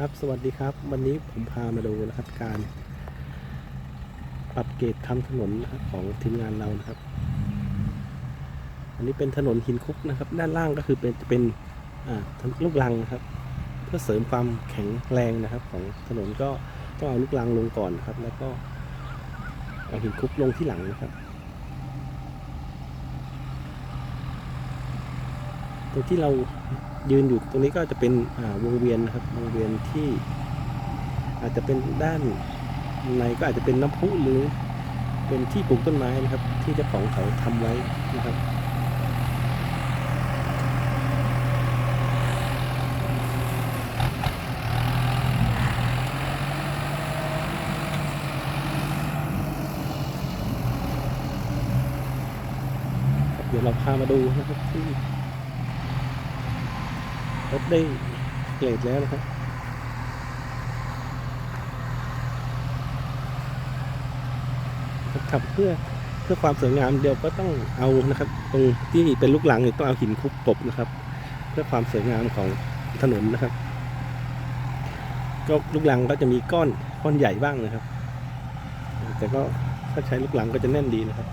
ครับสวัสดีครับวันนี้ผมพามาดูนะครับการ ปรับเกรดทำถนนนะครับของทีมงานเรานะครับ อันนี้เป็นถนนหินคุกนะครับ ด้านล่างก็คือเป็นจะเป็นลูกลังนะครับ เพื่อเสริมความแข็งแรงนะครับ ของถนนก็ต้องเอาลูกลังลงก่อนนะครับ แล้วก็เอาหินคุกลงที่หลังนะครับ ตรงที่เรายืนอยู่ตรงนี้ก็จะเป็นวงเวียนนะครับวงเวียนที่อาจจะเป็นด้านในก็อาจจะเป็นน้ำพุหรือเป็นที่ปลูกต้นไม้นะครับ ที่เจ้าของเขาทำไว้นะครับเดี๋ยวเราพามาดูนะครับที่ รถได้เกรดแล้วนะครับขับเพื่อเพื่อความสวยงามเดียวก็ต้องเอานะครับ ตรงที่เป็นลูกหลังต้องเอาหินคลุกกบนะครับ เพื่อความสวยงามของถนนนะครับ ก็ลูกหลังก็จะมีก้อนก้อนใหญ่บ้างนะครับ แต่ก็ถ้าใช้ลูกหลังก็จะแน่นดีนะครับ